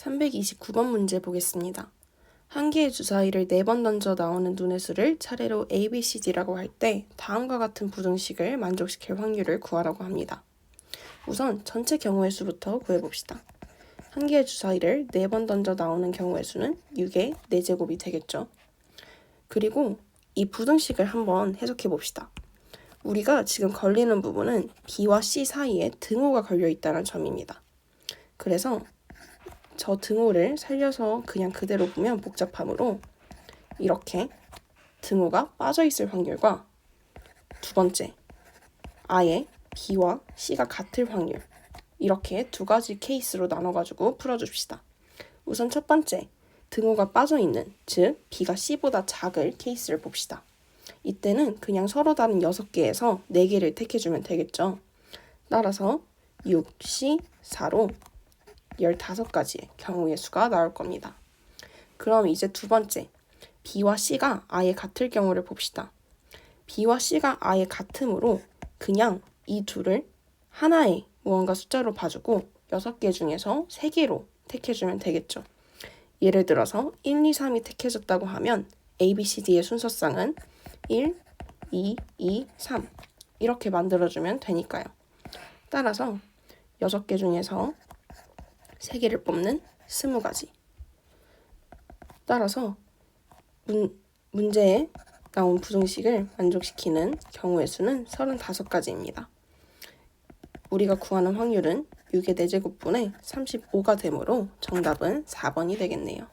329번 문제 보겠습니다. 한 개의 주사위를 네 번 던져 나오는 눈의 수를 차례로 A, B, C, D라고 할 때 다음과 같은 부등식을 만족시킬 확률을 구하라고 합니다. 우선 전체 경우의 수부터 구해봅시다. 한 개의 주사위를 네 번 던져 나오는 경우의 수는 6의 4제곱이 되겠죠. 그리고 이 부등식을 한번 해석해 봅시다. 우리가 지금 걸리는 부분은 B와 C 사이에 등호가 걸려 있다는 점입니다. 그래서 저 등호를 살려서 그냥 그대로 보면 복잡함으로 이렇게 등호가 빠져 있을 확률과 두 번째 아예 B와 C가 같을 확률 이렇게 두 가지 케이스로 나눠가지고 풀어줍시다. 우선 첫 번째 등호가 빠져 있는 즉 B가 C보다 작을 케이스를 봅시다. 이때는 그냥 서로 다른 6개에서 4개를 택해주면 되겠죠. 따라서 6, C, 4로 15가지의 경우의 수가 나올 겁니다. 그럼 이제 두 번째, B와 C가 아예 같을 경우를 봅시다. B와 C가 아예 같으므로 그냥 이 둘을 하나의 무언가 숫자로 봐주고 6개 중에서 3개로 택해주면 되겠죠. 예를 들어서 1, 2, 3이 택해졌다고 하면 A, B, C, D의 순서상은 1, 2, 2, 3 이렇게 만들어주면 되니까요. 따라서 6개 중에서 3개를 뽑는 20가지. 따라서 문, 문제에 나온 부등식을 만족시키는 경우의 수는 35가지입니다. 우리가 구하는 확률은 6의 4제곱분의 35가 되므로 정답은 4번이 되겠네요.